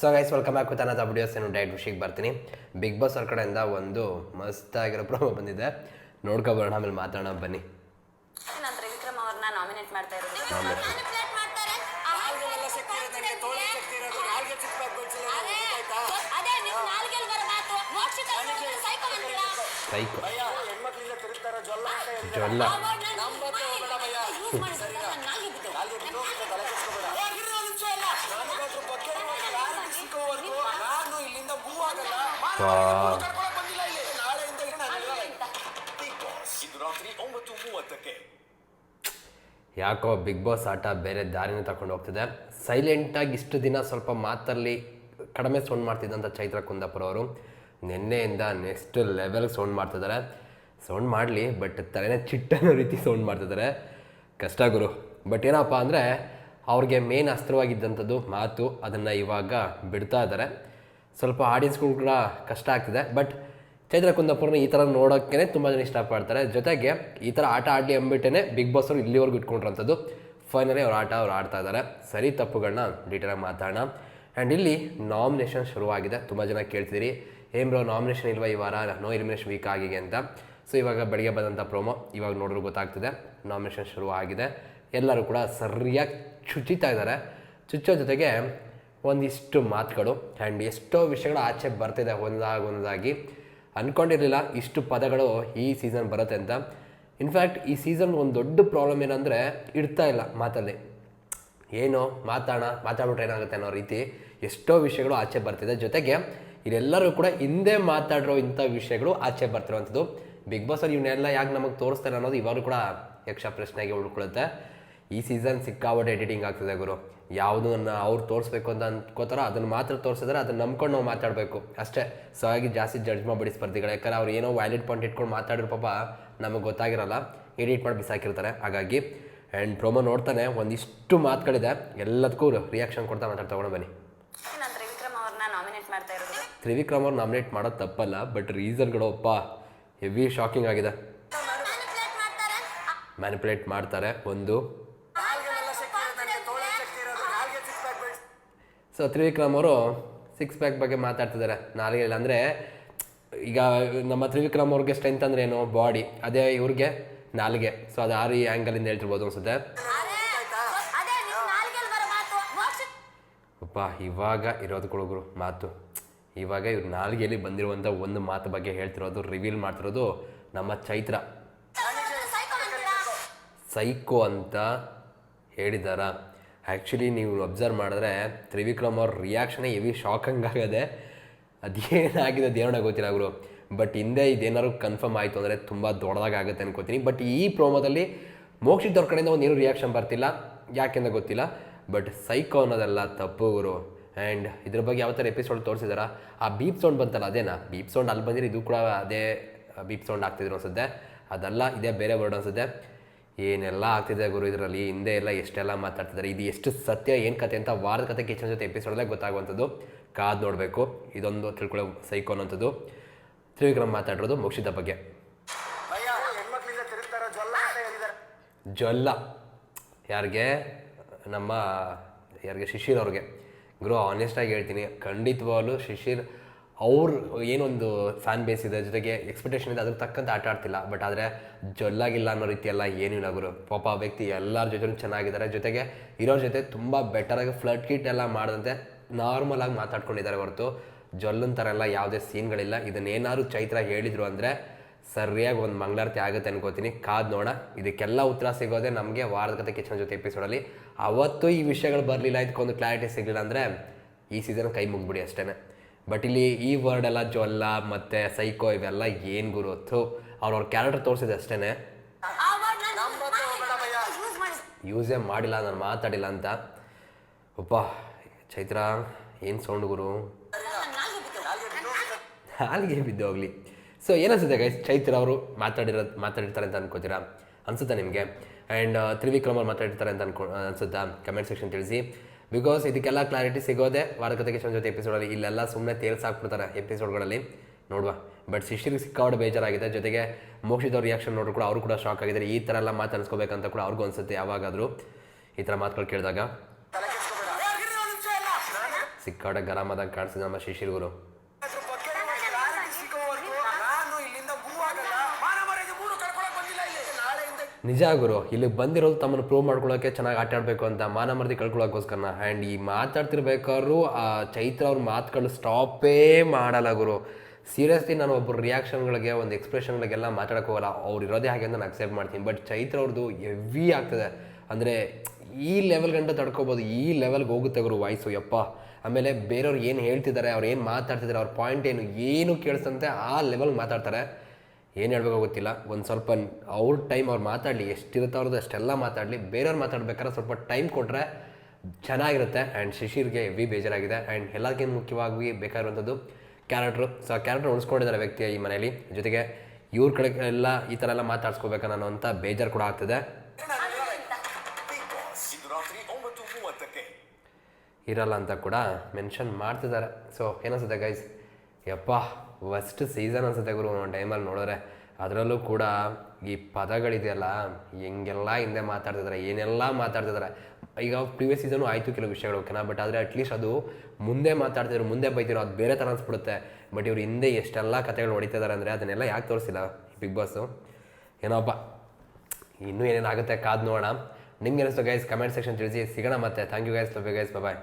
So guys welcome back with another videos ಏನು diet ವಿಷಯಕ್ಕೆ ಬರ್ತೀನಿ. ಬಿಗ್ ಬಾಸ್ ಅವ್ರ ಕಡೆಯಿಂದ ಒಂದು ಮಸ್ತಾಗಿರೋ ಪ್ರೋಮೋ ಬಂದಿದೆ. ನೋಡ್ಕೊಬರೋಣ ಆಮೇಲೆ ಮಾತಾಡೋಣ ಬನ್ನಿ. ನಾನು ತ್ರಿವಿಕ್ರಮ್ ಅವ್ರನ್ನ ನಾಮಿನೇಟ್ ಮಾಡ್ತಾ ಇರೋದು. ಮ್ಯಾನಿಪುಲೇಟ್ ಮಾಡ್ತಾರೆ. ಯಾಕೋ ಬಿಗ್ ಬಾಸ್ ಆಟ ಬೇರೆ ದಾರಿನ ತಗೊಂಡು ಹೋಗ್ತಿದೆ. ಸೈಲೆಂಟಾಗಿ ಇಷ್ಟು ದಿನ ಸ್ವಲ್ಪ ಮಾತಲ್ಲಿ ಕಡಿಮೆ ಸೌಂಡ್ ಮಾಡ್ತಿದ್ದಂಥ ಚೈತ್ರ ಕುಂದಾಪುರ ಅವರು ನಿನ್ನೆಯಿಂದ ನೆಕ್ಸ್ಟ್ ಲೆವೆಲ್ಗೆ ಸೌಂಡ್ ಮಾಡ್ತಿದ್ದಾರೆ. ಸೌಂಡ್ ಮಾಡಲಿ ಬಟ್ ತಲೆನೇ ಚಿಟ್ಟನೋ ರೀತಿ ಸೌಂಡ್ ಮಾಡ್ತಿದ್ದಾರೆ. ಕಷ್ಟ ಗುರು. ಬಟ್ ಏನಪ್ಪ ಅಂದರೆ ಅವ್ರಿಗೆ ಮೇನ್ ಅಸ್ತ್ರವಾಗಿದ್ದಂಥದ್ದು ಮಾತು, ಅದನ್ನು ಇವಾಗ ಬಿಡ್ತಾ ಇದ್ದಾರೆ. ಸ್ವಲ್ಪ ಆಡಿಯನ್ಸ್ಗಳು ಕೂಡ ಕಷ್ಟ ಆಗ್ತಿದೆ. ಬಟ್ ಚೈತ್ರ ಕುಂದಾಪುರನ ಈ ಥರ ನೋಡೋಕ್ಕೇ ತುಂಬ ಜನ ಇಷ್ಟಪಡ್ತಾರೆ. ಜೊತೆಗೆ ಈ ಥರ ಆಟ ಆಡಲಿ ಅಂದ್ಬಿಟ್ಟೇ ಬಿಗ್ ಬಾಸ್ ಅವರು ಇಲ್ಲಿವರೆಗೂ ಇಟ್ಕೊಂಡಿರೋಂಥದ್ದು. ಫೈನಲಿ ಅವ್ರ ಆಟ ಅವ್ರು ಆಡ್ತಾ ಇದ್ದಾರೆ. ಸರಿ ತಪ್ಪುಗಳನ್ನ ಡೀಟೇಲಾಗಿ ಮಾತಾಡೋಣ. ಆ್ಯಂಡ್ ಇಲ್ಲಿ ನಾಮಿನೇಷನ್ ಶುರುವಾಗಿದೆ. ತುಂಬ ಜನ ಕೇಳ್ತಿದ್ದೀರಿ. ಏನ್ ಬ್ರೋ ನಾಮಿನೇಷನ್ ಇಲ್ವಾ ಈ ವಾರ? ನೋ ಎಲಿಮಿನೇಷನ್ ವೀಕ್ ಆಗಿದೆ ಅಂತ. ಸೊ ಇವಾಗ ಬೆಳಗ್ಗೆ ಬಂದಂಥ ಪ್ರೋಮೋ ಇವಾಗ ನೋಡಿದ್ರು ಗೊತ್ತಾಗ್ತಿದೆ. ನಾಮಿನೇಷನ್ ಶುರು ಆಗಿದೆ ಎಲ್ಲರೂ ಕೂಡ ಸರಿಯಾಗಿ ಚುಚ್ಚಿತಾ ಇದ್ದಾರೆ. ಚುಚ್ಚೋ ಜೊತೆಗೆ ಒಂದಿಷ್ಟು ಮಾತುಗಳು ಆ್ಯಂಡ್ ಎಷ್ಟೋ ವಿಷಯಗಳು ಆಚೆ ಬರ್ತಿದೆ ಒಂದಾಗ ಒಂದಾಗಿ. ಅಂದ್ಕೊಂಡಿರಲಿಲ್ಲ ಇಷ್ಟು ಪದಗಳು ಈ ಸೀಸನ್ ಬರುತ್ತೆ ಅಂತ. ಇನ್ಫ್ಯಾಕ್ಟ್ ಈ ಸೀಸನ್ ಒಂದು ದೊಡ್ಡ ಪ್ರಾಬ್ಲಮ್ ಏನಂದರೆ ಇಡ್ತಾ ಇಲ್ಲ ಮಾತಲ್ಲಿ. ಏನೋ ಮಾತಾಡೋಣ, ಮಾತಾಡ್ಬಿಟ್ರೆ ಏನಾಗುತ್ತೆ ಅನ್ನೋ ರೀತಿ ಎಷ್ಟೋ ವಿಷಯಗಳು ಆಚೆ ಬರ್ತಿದೆ. ಜೊತೆಗೆ ಇದೆಲ್ಲರೂ ಕೂಡ ಹಿಂದೆ ಮಾತಾಡಿರೋ ಇಂಥ ವಿಷಯಗಳು ಆಚೆ ಬರ್ತಿರೋವಂಥದ್ದು. ಬಿಗ್ ಬಾಸ್ ಅಲ್ಲಿ ಇವನ್ನೆಲ್ಲ ಯಾಕೆ ನಮಗೆ ತೋರಿಸ್ತಾರೆ ಅನ್ನೋದು ಇವಾಗಲೂ ಕೂಡ ಯಕ್ಷ ಪ್ರಶ್ನೆಗೆ ಉಳ್ಕೊಳ್ಳುತ್ತೆ ಈ ಸೀಸನ್ ಸಿಕ್ಕಾಪಟ್ಟೆ ಎಡಿಟಿಂಗ್ ಆಗ್ತದೆ ಗುರು. ಯಾವುದನ್ನ ಅವ್ರು ತೋರಿಸ್ಬೇಕು ಅಂತ ಅನ್ಕೋತಾರೋ ಅದನ್ನು ಮಾತ್ರ ತೋರಿಸಿದ್ರೆ ಅದನ್ನ ನಂಬ್ಕೊಂಡು ನಾವು ಮಾತಾಡಬೇಕು. ಅಷ್ಟೇ. ಸೊ ಹಾಗಾಗಿ ಜಾಸ್ತಿ ಜಡ್ಜ್ ಮಾಡಿಬಿಡಿ ಸ್ಪರ್ಧಿಗಳು. ಯಾಕಂದ್ರೆ ಅವ್ರು ಏನೋ ವ್ಯಾಲಿಡ್ ಪಾಯಿಂಟ್ ಇಟ್ಕೊಂಡು ಮಾತಾಡಿರೋ ಪಾಪ ನಮಗೆ ಗೊತ್ತಾಗಿರಲ್ಲ. ಎಡಿಟ್ ಮಾಡಿ ಬಿಸಾಕಿರ್ತಾರೆ. ಹಾಗಾಗಿ ಆ್ಯಂಡ್ ಪ್ರೊಮೋ ನೋಡ್ತಾನೆ. ಒಂದಿಷ್ಟು ಮಾತುಗಳಿದೆ. ಎಲ್ಲದಕ್ಕೂ ರಿಯಾಕ್ಷನ್ ಕೊಡ್ತಾ ಮಾತಾಡ್ತಾ ತಗೊಂಡು ಬನ್ನಿ. ನಾನು ತ್ರಿವಿಕ್ರಮ್ ಅವ್ರು ನಾಮಿನೇಟ್ ಮಾಡೋದು ತಪ್ಪಲ್ಲ ಬಟ್ ರೀಸನ್ಗಳು ಒಪ್ಪ. ಹೆವಿ ಶಾಕಿಂಗ್ ಆಗಿದೆ. ಮ್ಯಾನಿಪುಲೇಟ್ ಮಾಡ್ತಾರೆ. ಒಂದು ಸೊ ತ್ರಿವಿಕ್ರಮ್ ಅವರು ಸಿಕ್ಸ್ ಪ್ಯಾಕ್ ಬಗ್ಗೆ ಮಾತಾಡ್ತಿದ್ದಾರೆ ನಾಲ್ಗೆ ಅಂದರೆ ಈಗ ನಮ್ಮ ತ್ರಿವಿಕ್ರಮ್ ಅವ್ರಿಗೆ ಸ್ಟ್ರೆಂತ್ ಅಂದ್ರೆ ಏನು? ಬಾಡಿ ಅದೇ ಇವ್ರಿಗೆ ನಾಲ್ಗೆ. ಸೊ ಅದು ಆ ರೀ ಆ್ಯಂಗಲಿಂದ ಹೇಳ್ತಿರ್ಬೋದು ಅನ್ಸುತ್ತೆ. ಅಪ್ಪ ಇವಾಗ ಇರೋದು ಗುರು ಮಾತು. ಇವಾಗ ಇವ್ರು ನಾಲ್ಗೆಯಲ್ಲಿ ಬಂದಿರುವಂಥ ಒಂದು ಮಾತು ಬಗ್ಗೆ ಹೇಳ್ತಿರೋದು ರಿವೀಲ್ ಮಾಡ್ತಿರೋದು ನಮ್ಮ ಚೈತ್ರ. ಸೈಕೋ ಅಂತ ಹೇಳಿದಾರ. ಆ್ಯಕ್ಚುಲಿ ನೀವು ಅಬ್ಸರ್ವ್ ಮಾಡಿದ್ರೆ ತ್ರಿವಿಕ್ರಮ್ ಅವ್ರ ರಿಯಾಕ್ಷನೇ ಹೆವಿ ಶಾಕಿಂಗ್ ಆಗದೆ ಅದೇನಾಗಿದೆ ದೇವಣ ಗೊತ್ತಿಲ್ಲ ಅವರು ಬಟ್ ಹಿಂದೆ ಇದೇನಾದ್ರು ಕನ್ಫರ್ಮ್ ಆಯಿತು ಅಂದರೆ ತುಂಬ ದೊಡ್ಡದಾಗುತ್ತೆ ಅನ್ಕೋತೀನಿ. ಬಟ್ ಈ ಪ್ರೋಮೋದಲ್ಲಿ ಮೋಕ್ಷಿತ್ ಅವ್ರ ಕಡೆಯಿಂದ ಒಂದು ಏನೂ ರಿಯಾಕ್ಷನ್ ಬರ್ತಿಲ್ಲ. ಯಾಕೆಂದ ಗೊತ್ತಿಲ್ಲ. ಬಟ್ ಸೈಕೋ ಅನ್ನೋದೆಲ್ಲ ತಪ್ಪು ಗುರು. ಆ್ಯಂಡ್ ಇದ್ರ ಬಗ್ಗೆ ಯಾವ ಥರ ಎಪಿಸೋಡ್ ತೋರಿಸಿದಾರ? ಆ ಬೀಪ್ ಸೌಂಡ್ ಬಂತಲ್ಲ, ಅದೇನಾ? ಬೀಪ್ ಸೌಂಡ್ ಅಲ್ಲಿ ಬಂದಿರೋ ಇದು ಕೂಡ ಅದೇ ಬೀಪ್ ಸೌಂಡ್ ಆಗ್ತಿದ್ರು ಅನ್ಸುತ್ತೆ. ಅದೆಲ್ಲ, ಇದೇ ಬೇರೆ ವರ್ಡ್ ಅನ್ಸುತ್ತೆ. ಏನೆಲ್ಲ ಆಗ್ತಿದೆ ಗುರು ಇದರಲ್ಲಿ? ಹಿಂದೆ ಎಲ್ಲ ಎಷ್ಟೆಲ್ಲ ಮಾತಾಡ್ತಿದ್ದಾರೆ? ಇದು ಎಷ್ಟು ಸತ್ಯ ಏನು ಕತೆ ಅಂತ ವಾರದ ಕತೆ ಕಿಚನ್ ಜೊತೆ ಎಪಿಸೋಡ್ದಾಗ ಗೊತ್ತಾಗುವಂಥದ್ದು. ಕಾದು ನೋಡಬೇಕು. ಇದೊಂದು ತಿಳ್ಕೊಳ್ಳೋ ಸೈಕೋ ಅನ್ನೋಂಥದ್ದು ತ್ರಿವಿಕ್ರಮ್ ಮಾತಾಡಿರೋದು ಮುಗಿಸಿದ ಬಗ್ಗೆ. ಜೊಲ್ಲ ಯಾರಿಗೆ? ನಮ್ಮ ಯಾರಿಗೆ? ಶಿಶಿರ್ ಅವ್ರಿಗೆ. ಗುರು ಆನೆಸ್ಟಾಗಿ ಹೇಳ್ತೀನಿ. ಖಂಡಿತವಾಗ್ಲೂ ಶಿಶಿರ್ ಅವ್ರ ಏನೊಂದು ಫ್ಯಾನ್ ಬೇಸ್ ಇದೆ, ಜೊತೆಗೆ ಎಕ್ಸ್ಪೆಕ್ಟೇಷನ್ ಇದೆ, ಅದ್ರ ತಕ್ಕಂತೆ ಆಟ ಆಡ್ತಿಲ್ಲ. ಬಟ್ ಆದರೆ ಜೊಲ್ಲಾಗಿಲ್ಲ ಅನ್ನೋ ರೀತಿ ಎಲ್ಲ ಏನೂ ಇಲ್ಲ ಗುರು. ಪಾಪ ವ್ಯಕ್ತಿ ಎಲ್ಲರ ಜೊತೆನೂ ಚೆನ್ನಾಗಿದ್ದಾರೆ. ಜೊತೆಗೆ ಇರೋರ ಜೊತೆ ತುಂಬ ಬೆಟರಾಗಿ ಫ್ಲಡ್ ಕಿಟ್ ಎಲ್ಲ ಮಾಡಿದಂತೆ ನಾರ್ಮಲ್ ಆಗಿ ಮಾತಾಡ್ಕೊಂಡಿದ್ದಾರೆ ಹೊರತು. ಜೊಲ್ಲನ್ ಥರ ಎಲ್ಲ ಯಾವುದೇ ಸೀನ್ಗಳಿಲ್ಲ ಇದನ್ನೇನಾದ್ರು ಚೈತ್ರ ಹೇಳಿದ್ರು ಅಂದರೆ ಸರಿಯಾಗಿ ಒಂದು ಮಂಗಳಾರತಿ ಆಗುತ್ತೆ ಅನ್ಕೋತೀನಿ. ಕಾದ್ ನೋಡ. ಇದಕ್ಕೆಲ್ಲ ಉತ್ತರ ಸಿಗೋದೆ ನಮಗೆ ವಾರದ ಕತೆ ಕಿಚನ್ ಜೊತೆ ಎಪಿಸೋಡಲ್ಲಿ ಅವತ್ತು ಈ ವಿಷಯಗಳು ಬರಲಿಲ್ಲ ಇದಕ್ಕೊಂದು ಕ್ಲಾರಿಟಿ ಸಿಗಲಿಲ್ಲ ಅಂದರೆ ಈ ಸೀಸನ್ ಕೈ ಮುಗಿಬಿಡಿ ಅಷ್ಟೇ ಬಟ್ ಇಲ್ಲಿ ಈ ವರ್ಡ್ ಎಲ್ಲ ಜೊಲ್ಲ ಮತ್ತು ಸೈಕೋ ಇವೆಲ್ಲ ಏನು ಗುರು? ಅವ್ರ ಅವ್ರ ಕ್ಯಾರೆಕ್ಟರ್ ತೋರಿಸಿದೆ ಅಷ್ಟೇ ಯೂಸ್ ಮಾಡಿ ಯೂಸೇ ಮಾಡಿಲ್ಲ, ನಾನು ಮಾತಾಡಿಲ್ಲ ಅಂತ. ಒಪ್ಪ ಚೈತ್ರ, ಏನು ಸೌಂಡ್ ಗುರು? ಹಾಲಿಗೆ ಬಿದ್ದೋಗ್ಲಿ ಸೊ ಏನಿಸುತ್ತೆ ಗೈಸ್ ಚೈತ್ರ ಅವರು ಮಾತಾಡಿರೋ ಮಾತಾಡಿರ್ತಾರೆ ಅಂತ ಅನ್ಕೋತೀರಾ? ಅನ್ಸುತ್ತಾ ನಿಮಗೆ? ಆ್ಯಂಡ್ ತ್ರಿವಿಕ್ರಮ್ ಅವ್ರು ಮಾತಾಡಿರ್ತಾರೆ ಅಂತ ಅನ್ಕೊ ಅನ್ಸುತ್ತಾ? ಕಮೆಂಟ್ ಸೆಕ್ಷನ್ ತಿಳಿಸಿ. ಬಿಕಾಸ್ ಇದಕ್ಕೆಲ್ಲ ಕ್ಲಾರಿಟಿ ಸಿಗೋದೆ ವಾರಕತೆಗೆ ಜೊತೆ ಎಪಿಸೋಡಲ್ಲಿ ಇಲ್ಲೆಲ್ಲ ಸುಮ್ಮನೆ ತೇಲ್ಸಾಕ್ಬಿಡ್ತಾರೆ ಎಪಿಸೋಡ್ಗಳಲ್ಲಿ ನೋಡುವ. ಬಟ್ ಶಿಷ್ಯರಿಗೆ ಸಿಕ್ಕಾವಡೆ ಬೇಜಾರಾಗಿದೆ. ಜೊತೆಗೆ ಮೋಕ್ಷಿತ ರಿಯಾಕ್ಷನ್ ನೋಡ್ರು ಕೂಡ ಅವರು ಕೂಡ ಶಾಕ್ ಆಗಿದ್ದಾರೆ. ಈ ಥರ ಎಲ್ಲ ಮಾತು ಅನ್ಸ್ಕೋಬೇಕಂತ ಕೂಡ ಅವ್ರಿಗೂ ಅನ್ಸುತ್ತೆ ಯಾವಾಗಾದರೂ. ಈ ಥರ ಮಾತುಗಳು ಕೇಳಿದಾಗ. ಗರಾಮದಾಗ. ಸಿಕ್ಕಾಡೆ ಗರಂ ಆದಂಗೆ ಕಾಣಿಸಿದ ನಮ್ಮ ಶಿಶಿರ್ ಗುರು ಅದ್ರ ಬಗ್ಗೆ ಕ್ಲಾರಿಟಿ ಸಿಗೋವರೆಗೂ ನಾನು ಇಲ್ಲಿಂದ ಮೂವ್ ಆಗಲ್ಲ ಮಾನ ಮರ್ಯಾದೆ ಮೂರು ಕಳ್ಕೊಳಕ್ ಬಂದಿಲ್ಲ ಇಲ್ಲಿ ನಾಳೆಯಿಂದ ನಿಜ ಗುರು ಇಲ್ಲಿ ಬಂದಿರೋದು ತಮ್ಮನ್ನು ಪ್ರೂವ್ ಮಾಡ್ಕೊಳ್ಳೋಕೆ ಚೆನ್ನಾಗಿ ಆಟ ಆಡಬೇಕು ಅಂತ ಮಾನ ಮರ್ದಿ ಕಳ್ಕೊಳ್ಳೋಕ್ಕೋಸ್ಕರ ಆ್ಯಂಡ್ ಈ ಮಾತಾಡ್ತಿರ್ಬೇಕಾದ್ರು, ಆ ಚೈತ್ರ ಅವ್ರ ಮಾತುಗಳು ಸ್ಟಾಪೇ ಮಾಡಲ್ಲ ಗುರು. ಸೀರಿಯಸ್ಲಿ ನಾನು ಒಬ್ಬರು ರಿಯಾಕ್ಷನ್ಗಳಿಗೆ ಒಂದು ಎಕ್ಸ್ಪ್ರೆಷನ್ಗಳಿಗೆಲ್ಲ ಮಾತಾಡೋಕ್ಕೋಗಲ್ಲ. ಅವ್ರು ಇರೋದೇ ಹಾಗೆ ಅಂತ ನಾನು ಅಕ್ಸೆಪ್ಟ್ ಮಾಡ್ತೀನಿ. ಬಟ್ ಚೈತ್ರ ಅವ್ರದ್ದು ಹೆವಿ ಆಗ್ತದೆ. ಅಂದರೆ ಈ ಲೆವೆಲ್ ಗಂಟ ತಡ್ಕೋಬೋದು, ಈ ಲೆವೆಲ್ಗೆ ಹೋಗುತ್ತೆ ಗುರು ವಾಯ್ಸು ಯಪ್ಪ. ಆಮೇಲೆ ಬೇರೆಯವ್ರು ಏನು ಹೇಳ್ತಿದ್ದಾರೆ ಅವ್ರು ಏನು ಮಾತಾಡ್ತಿದ್ದಾರೆ ಅವ್ರ ಪಾಯಿಂಟ್ ಏನು ಏನು ಕೇಳಿಸ್ತಂತೆ ಆ ಲೆವೆಲ್ಗೆ ಮಾತಾಡ್ತಾರೆ. ಏನು ಹೇಳ್ಬೇಕೋ ಗೊತ್ತಿಲ್ಲ. ಒಂದು ಸ್ವಲ್ಪ ಅವ್ರ ಟೈಮ್ ಅವ್ರು ಮಾತಾಡಲಿ, ಎಷ್ಟಿರುತ್ತೆ ಅವ್ರದ್ದು ಅಷ್ಟೆಲ್ಲ ಮಾತಾಡಲಿ. ಬೇರೆಯವ್ರು ಮಾತಾಡ್ಬೇಕಾದ್ರೆ ಸ್ವಲ್ಪ ಟೈಮ್ ಕೊಟ್ಟರೆ ಚೆನ್ನಾಗಿರುತ್ತೆ ಆ್ಯಂಡ್ ಶಿಶಿರ್ಗೆ ಹೆವಿ ಬೇಜಾರಾಗಿದೆ ಆ್ಯಂಡ್ ಎಲ್ಲದಕ್ಕಿಂತ ಮುಖ್ಯವಾಗಿ ಬೇಕಾಗಿರುವಂಥದ್ದು ಕ್ಯಾರೆಕ್ಟ್ರು ಸೊ ಕ್ಯಾರೆಕ್ಟರ್ ಉಳಿಸ್ಕೊಂಡಿದ್ದಾರೆ ವ್ಯಕ್ತಿಯ ಈ ಮನೆಯಲ್ಲಿ. ಜೊತೆಗೆ ಇವ್ರ ಕಡೆ ಎಲ್ಲ ಈ ಥರ ಎಲ್ಲ ಮಾತಾಡ್ಸ್ಕೋಬೇಕನ್ನೋ ಅನ್ನೋ ಅಂತ ಬೇಜಾರು ಕೂಡ ಆಗ್ತದೆ. ಇರಲ್ಲ ಅಂತ ಕೂಡ ಮೆನ್ಷನ್ ಮಾಡ್ತಿದ್ದಾರೆ. ಸೊ ಏನಿಸುತ್ತೆ ಗೈಸ್ ಯಪ್ಪ ಫಸ್ಟ್ ಸೀಸನ್ ಅನ್ಸುತ್ತೆ ಗುರು, ಒಂದು ಟೈಮಲ್ಲಿ ನೋಡಿದ್ರೆ. ಅದರಲ್ಲೂ ಕೂಡ ಈ ಪದಗಳಿದೆಯಲ್ಲ, ಹೆಂಗೆಲ್ಲ ಹಿಂದೆ ಮಾತಾಡ್ತಿದ್ದಾರೆ ಏನೆಲ್ಲ ಮಾತಾಡ್ತಿದ್ದಾರೆ ಈಗ ಪ್ರೀವಿಯಸ್ ಸೀಸನು ಆಯಿತು ಕೆಲವು ವಿಷಯಗಳು ಓಕೆನಾ ಬಟ್ ಆದರೆ ಅಟ್ಲೀಸ್ಟ್ ಅದು ಮುಂದೆ ಮಾತಾಡ್ತಿದ್ರು, ಮುಂದೆ ಬೈತಿರೋ ಅದು ಬೇರೆ ಥರ ಅನ್ಸ್ಬಿಡುತ್ತೆ. ಬಟ್ ಇವ್ರು ಹಿಂದೆ ಎಷ್ಟೆಲ್ಲ ಕಥೆಗಳು ಹೊಡಿತಿದ್ದಾರೆ ಅಂದರೆ ಅದನ್ನೆಲ್ಲ ಯಾಕೆ ತೋರಿಸಿಲ್ಲ ಬಿಗ್ ಬಾಸು ಏನೋಪ್ಪ ಇನ್ನೂ ಏನೇನಾಗುತ್ತೆ ಕಾದು ನೋಡೋಣ. ನಿಮ್ಗೆ ಅನಿಸ್ತು ಗೈಸ್ ಕಮೆಂಟ್ ಸೆಕ್ಷನ್ ತಿಳಿಸಿ, ಸಿಗೋಣ ಮತ್ತೆ. Thank you guys love guys bye